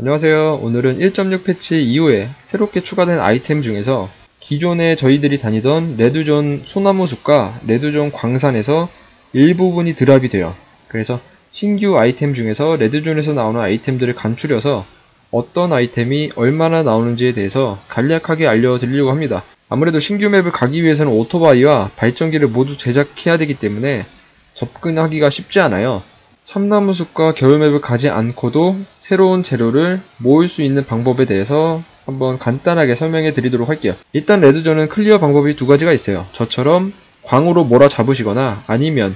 안녕하세요. 오늘은 1.6 패치 이후에 새롭게 추가된 아이템 중에서 기존에 저희들이 다니던 레드존 소나무 숲과 레드존 광산에서 일부분이 드랍이 돼요. 그래서 신규 아이템 중에서 레드존에서 나오는 아이템들을 간추려서 어떤 아이템이 얼마나 나오는지에 대해서 간략하게 알려드리려고 합니다. 아무래도 신규 맵을 가기 위해서는 오토바이와 발전기를 모두 제작해야 되기 때문에 접근하기가 쉽지 않아요. 참나무 숲과 겨울맵을 가지 않고도 새로운 재료를 모을 수 있는 방법에 대해서 한번 간단하게 설명해 드리도록 할게요. 일단 레드존은 클리어 방법이 두 가지가 있어요. 저처럼 광으로 몰아 잡으시거나 아니면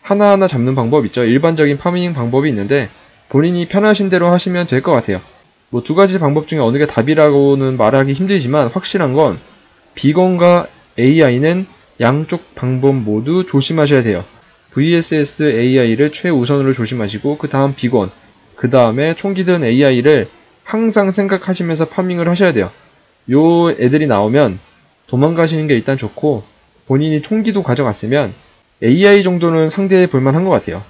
하나하나 잡는 방법 있죠. 일반적인 파밍 방법이 있는데 본인이 편하신 대로 하시면 될 것 같아요. 뭐 두 가지 방법 중에 어느 게 답이라고는 말하기 힘들지만 확실한 건 비건과 AI는 양쪽 방법 모두 조심하셔야 돼요. VSS AI를 최우선으로 조심하시고 그 다음 비건, 그 다음에 총기 든 AI를 항상 생각하시면서 파밍을 하셔야 돼요. 요 애들이 나오면 도망가시는 게 일단 좋고 본인이 총기도 가져갔으면 AI 정도는 상대해 볼만 한 것 같아요.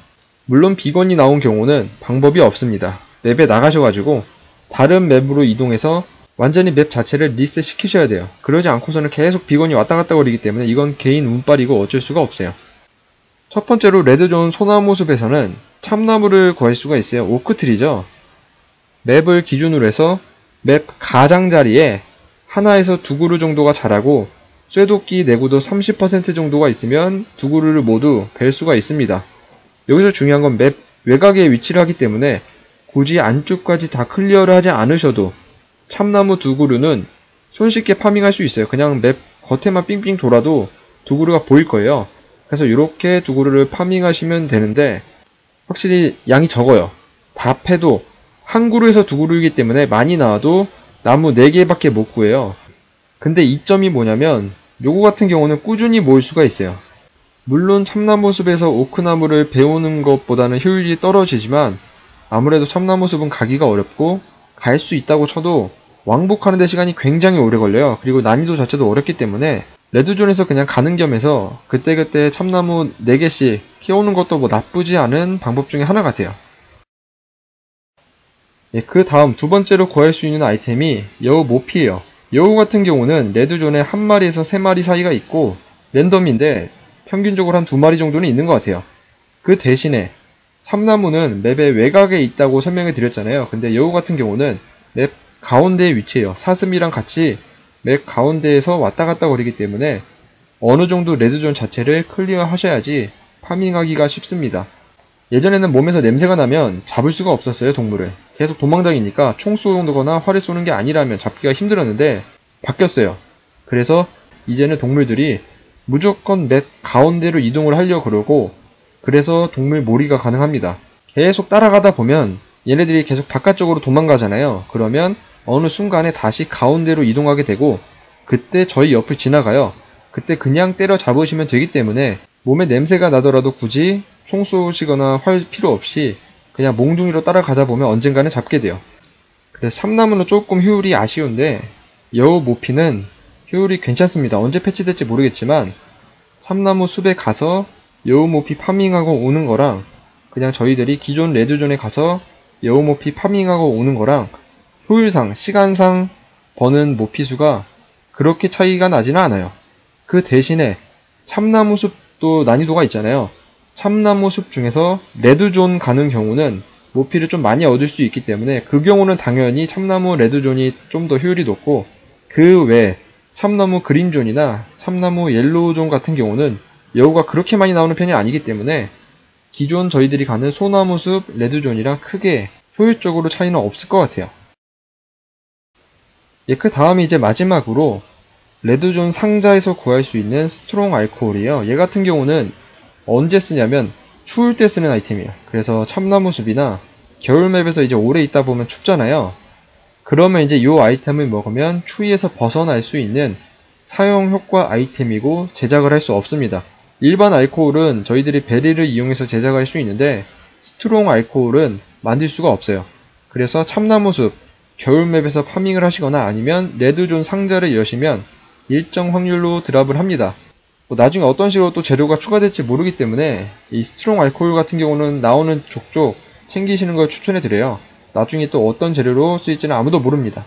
물론 비건이 나온 경우는 방법이 없습니다. 맵에 나가셔가지고 다른 맵으로 이동해서 완전히 맵 자체를 리셋 시키셔야 돼요. 그러지 않고서는 계속 비건이 왔다 갔다 거리기 때문에 이건 개인 운빨이고 어쩔 수가 없어요. 첫 번째로 레드존 소나무 숲에서는 참나무를 구할 수가 있어요. 오크트리죠. 맵을 기준으로 해서 맵 가장자리에 하나에서 두 그루 정도가 자라고 쇠도끼 내구도 30% 정도가 있으면 두 그루를 모두 벨 수가 있습니다. 여기서 중요한 건 맵 외곽에 위치를 하기 때문에 굳이 안쪽까지 다 클리어를 하지 않으셔도 참나무 두 그루는 손쉽게 파밍할 수 있어요. 그냥 맵 겉에만 삥삥 돌아도 두 그루가 보일 거예요. 그래서 이렇게 두 그루를 파밍하시면 되는데 확실히 양이 적어요. 다 패도 한 그루에서 두 그루이기 때문에 많이 나와도 나무 4개밖에 못 구해요. 근데 이점이 뭐냐면 요거 같은 경우는 꾸준히 모을 수가 있어요. 물론 참나무 숲에서 오크나무를 배우는 것보다는 효율이 떨어지지만 아무래도 참나무 숲은 가기가 어렵고 갈 수 있다고 쳐도 왕복하는 데 시간이 굉장히 오래 걸려요. 그리고 난이도 자체도 어렵기 때문에 레드존에서 그냥 가는 겸해서 그때그때 참나무 4개씩 키우는 것도 뭐 나쁘지 않은 방법 중에 하나 같아요. 예, 그 다음 두 번째로 구할 수 있는 아이템이 여우 모피예요. 여우 같은 경우는 레드존에 한 마리에서 세 마리 사이가 있고 랜덤인데 평균적으로 한 두 마리 정도는 있는 것 같아요. 그 대신에 참나무는 맵의 외곽에 있다고 설명해 드렸잖아요. 근데 여우 같은 경우는 맵 가운데에 위치해요. 사슴이랑 같이 맵 가운데에서 왔다 갔다 거리기 때문에 어느 정도 레드존 자체를 클리어 하셔야지 파밍하기가 쉽습니다. 예전에는 몸에서 냄새가 나면 잡을 수가 없었어요, 동물을. 계속 도망다니니까 총 쏘거나 활을 쏘는 게 아니라면 잡기가 힘들었는데 바뀌었어요. 그래서 이제는 동물들이 무조건 맵 가운데로 이동을 하려고 그러고 그래서 동물 몰이가 가능합니다. 계속 따라가다 보면 얘네들이 계속 바깥쪽으로 도망가잖아요. 그러면 어느 순간에 다시 가운데로 이동하게 되고 그때 저희 옆을 지나가요. 그때 그냥 때려 잡으시면 되기 때문에 몸에 냄새가 나더라도 굳이 총 쏘시거나 활 필요 없이 그냥 몽둥이로 따라가다 보면 언젠가는 잡게 돼요. 그래서 참나무는 조금 효율이 아쉬운데 여우 모피는 효율이 괜찮습니다. 언제 패치될지 모르겠지만 참나무 숲에 가서 여우 모피 파밍하고 오는 거랑 그냥 저희들이 기존 레드존에 가서 여우 모피 파밍하고 오는 거랑 효율상, 시간상 버는 모피 수가 그렇게 차이가 나지는 않아요. 그 대신에 참나무 숲도 난이도가 있잖아요. 참나무 숲 중에서 레드존 가는 경우는 모피를 좀 많이 얻을 수 있기 때문에 그 경우는 당연히 참나무 레드존이 좀 더 효율이 높고 그외 참나무 그린존이나 참나무 옐로우존 같은 경우는 여우가 그렇게 많이 나오는 편이 아니기 때문에 기존 저희들이 가는 소나무 숲 레드존이랑 크게 효율적으로 차이는 없을 것 같아요. 예, 그 다음이 이제 마지막으로 레드존 상자에서 구할 수 있는 스트롱 알코올이에요. 얘 같은 경우는 언제 쓰냐면 추울 때 쓰는 아이템이에요. 그래서 참나무 숲이나 겨울맵에서 이제 오래 있다 보면 춥잖아요. 그러면 이제 이 아이템을 먹으면 추위에서 벗어날 수 있는 사용 효과 아이템이고 제작을 할 수 없습니다. 일반 알코올은 저희들이 베리를 이용해서 제작할 수 있는데 스트롱 알코올은 만들 수가 없어요. 그래서 참나무 숲, 겨울맵에서 파밍을 하시거나 아니면 레드존 상자를 여시면 일정 확률로 드랍을 합니다. 뭐 나중에 어떤 식으로 또 재료가 추가될지 모르기 때문에 이 스트롱 알코올 같은 경우는 나오는 족족 챙기시는 걸 추천해 드려요. 나중에 또 어떤 재료로 쓰일지는 아무도 모릅니다.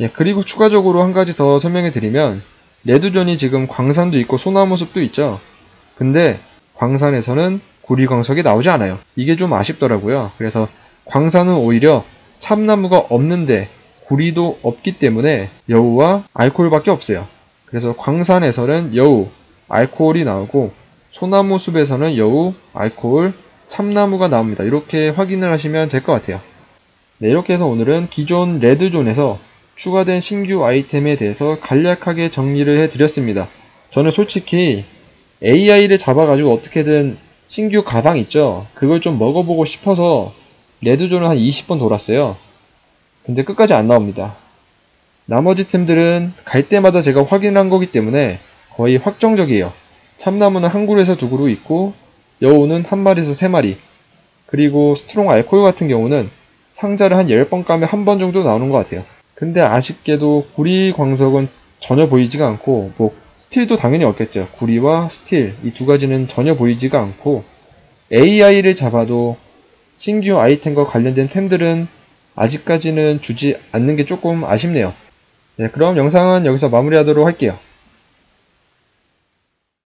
예, 그리고 추가적으로 한 가지 더 설명해 드리면 레드존이 지금 광산도 있고 소나무 숲도 있죠. 근데 광산에서는 구리 광석이 나오지 않아요. 이게 좀 아쉽더라고요. 그래서 광산은 오히려 참나무가 없는데 구리도 없기 때문에 여우와 알코올밖에 없어요. 그래서 광산에서는 여우, 알코올이 나오고 소나무 숲에서는 여우, 알코올, 참나무가 나옵니다. 이렇게 확인을 하시면 될 것 같아요. 네, 이렇게 해서 오늘은 기존 레드존에서 추가된 신규 아이템에 대해서 간략하게 정리를 해드렸습니다. 저는 솔직히 AI를 잡아가지고 어떻게든 신규 가방 있죠? 그걸 좀 먹어보고 싶어서 레드존을 한 20번 돌았어요. 근데 끝까지 안 나옵니다. 나머지 템들은 갈 때마다 제가 확인한 거기 때문에 거의 확정적이에요. 참나무는 한 그루에서 두 그루 있고 여우는 한 마리에서 세 마리 그리고 스트롱 알코올 같은 경우는 상자를 한 10번 까면 한 번 정도 나오는 것 같아요. 근데 아쉽게도 구리 광석은 전혀 보이지가 않고 뭐 스틸도 당연히 없겠죠. 구리와 스틸 이 두 가지는 전혀 보이지가 않고 AI를 잡아도 신규 아이템과 관련된 템들은 아직까지는 주지 않는 게 조금 아쉽네요. 네, 그럼 영상은 여기서 마무리하도록 할게요.